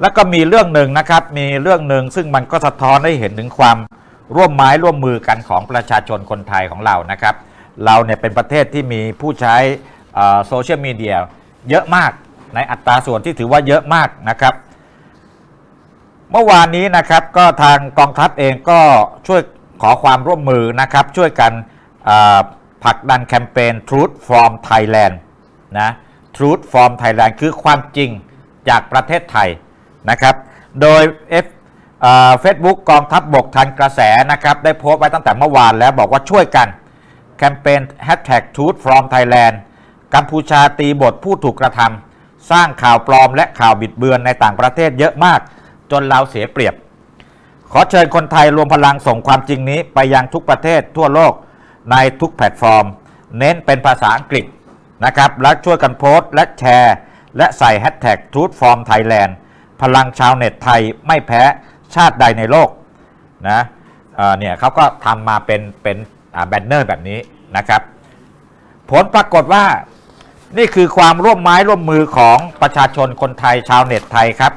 แล้วก็มีเรื่องหนึ่งนะครับ มีเรื่องหนึ่งซึ่งมันก็สะท้อนให้เห็นถึงความร่วมไม้ร่วมมือกันของประชาชนคนไทยของเรานะครับ เราเนี่ยเป็นประเทศที่มีผู้ใช้โซเชียลมีเดียเยอะมากในอัตราส่วนที่ถือว่าเยอะมากนะครับ เมื่อวานนี้นะครับก็ทางกองทัพเองก็ช่วยขอความร่วมมือนะครับ ช่วยกันผลักดันแคมเปญ Truth from Thailand นะ Truth from Thailand คือความจริงจากประเทศไทย นะครับ โดย F เฟซบุ๊กกองทัพบบกทันกระแสนะครับ ได้โพสต์ไว้ตั้งแต่เมื่อวานแล้วบอกว่าช่วยกัน แคมเปญ Hashtag Truth from Thailand กัมพูชาตีบทผู้ถูกกระทำสร้างข่าวปลอมและข่าวบิดเบือนในต่างประเทศเยอะมาก จนเราเสียเปรียบ ขอเชิญคนไทยรวมพลังส่งความจริงนี้ไปยังทุกประเทศทั่วโลกในทุกแพลตฟอร์ม เน้นเป็นภาษาอังกฤษนะครับและช่วยกันโพสต์และแชร์ และใส่แฮชแท็ก Truth from Thailand พลังชาวเน็ตไทยไม่แพ้ชาติใดในโลกนะเนี่ยเขาก็ทำมาเป็นเป็นแบนเนอร์แบบนี้นะครับ ผลปรากฏว่านี่คือความร่วมไม้ร่วมมือของประชาชนคนไทยชาวเน็ตไทยครับ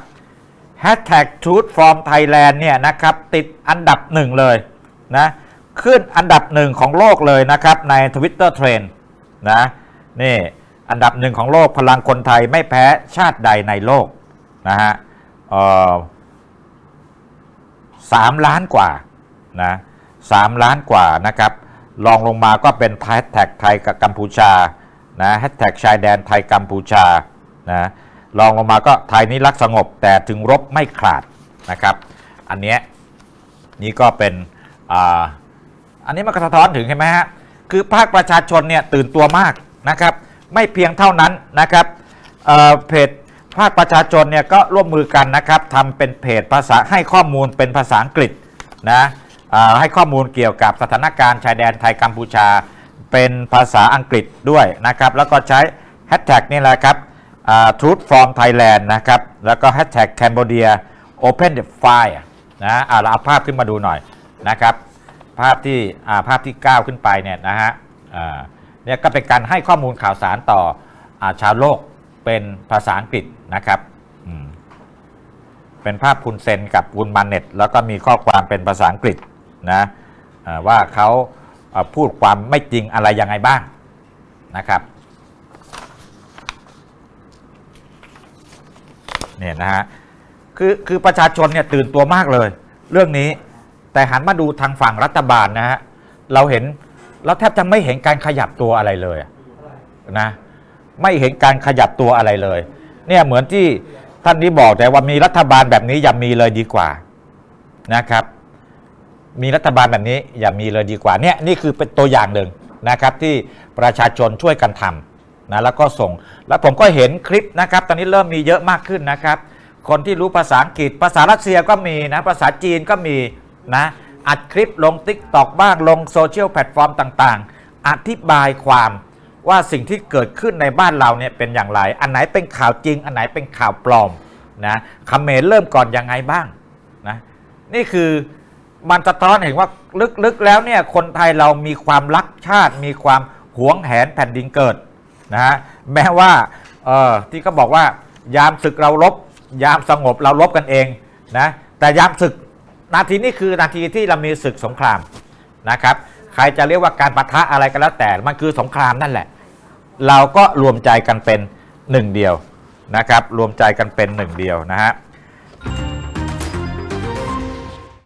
Hashtag Truth from Thailand เนี่ยนะครับติดอันดับหนึ่งเลยนะขึ้นอันดับหนึ่งของโลกเลยนะครับใน Twitter Trend นะนี่อันดับหนึ่งของโลกพลังคนไทยไม่แพ้ชาติใดในโลกนะฮะ สามล้านกว่านะสามล้านกว่านะครับลองลงมาก็เป็นแฮชแท็กไทยกับกัมพูชานะแฮชแท็กชายแดนไทยกัมพูชานะลองลงมาก็ไทยนี้รักสงบแต่ถึงรบไม่ขาดนะครับ อันเนี้ยนี่ก็เป็นอ่าอันนี้มันก็สะท้อนถึงเห็นไหมฮะคือภาคประชาชนเนี่ยตื่นตัวมากนะครับ ไม่เพียงเท่านั้นนะครับเเพจ ภาคประชาชนเนี่ยก็ร่วมมือกันนะครับทำเป็นเพจภาษาให้ข้อมูลเป็นภาษาอังกฤษนะให้ข้อมูลเกี่ยวกับสถานการณ์ชายแดนไทยกัมพูชา เป็นภาษาอังกฤษด้วยนะครับ แล้วก็ใช้แฮชแท็กนี่แหละครับ Truth from Thailand นะครับ แล้วก็ Hashtag Cambodia Open the File นะเราเอาภาพขึ้นมาดูหน่อยนะครับ ภาพที่ภาพที่ 9 ขึ้นไปเนี่ยนะฮะเนี่ยก็เป็นการให้ข้อมูลข่าวสารต่ออชาวโลก เป็นภาษาอังกฤษนะครับเป็นภาพคุณเซนกับคุณมาเน็ตแล้วก็มีข้อความเป็นภาษาอังกฤษนะว่าเขาพูดความไม่จริงอะไรยังไงบ้างนะครับเนี่ยนะฮะคือคือประชาชนเนี่ยตื่นตัวมากเลย เรื่องนี้แต่หันมาดูทางฝั่งรัฐบาลนะฮะเราเห็นเราแทบจะไม่เห็นการขยับตัวอะไรเลยนะ ไม่เห็นการขยับตัวอะไรเลย เนี่ยเหมือนที่ท่านนี้บอกแต่ว่ามีรัฐบาลแบบนี้อย่ามีเลยดีกว่านะครับ มีรัฐบาลแบบนี้อย่ามีเลยดีกว่าเนี่ยนี่คือเป็นตัวอย่างหนึ่งนะครับที่ประชาชนช่วยกันทำนะแล้วก็ส่ง แล้วผมก็เห็นคลิปนะครับ ตอนนี้เริ่มมีเยอะมากขึ้นนะครับ คนที่รู้ภาษาอังกฤษ ภาษารัสเซียก็มีนะภาษาจีนก็มีนะอัดคลิปลง t ิ k t o k บ้างลงโซเชียลแพลตฟอร์มต่าง ๆ อธิบายความ ว่าสิ่งที่เกิดขึ้นในบ้านเราเนี่ยเป็นอย่างไร อันไหนเป็นข่าวจริง อันไหนเป็นข่าวปลอมนะเขมรเริ่มก่อนยังไงบ้างนะนี่คือมันสะท้อนเห็นว่าลึกๆแล้วเนี่ยคนไทยเรามีความรักชาติ มีความหวงแหนแผ่นดินเกิดนะฮะแม้ว่าเออที่เขาบอกว่ายามศึกเรารบยามสงบเรารบกันเองนะแต่ยามศึกนาทีนี้คือนาทีที่เรามีศึกสงครามนะครับใครจะเรียกว่าการปะทะอะไรก็แล้วแต่มันคือสงครามนั่นแหละ เราก็รวมใจกันเป็นหนึ่งเดียวนะครับ รวมใจกันเป็นหนึ่งเดียวนะฮะ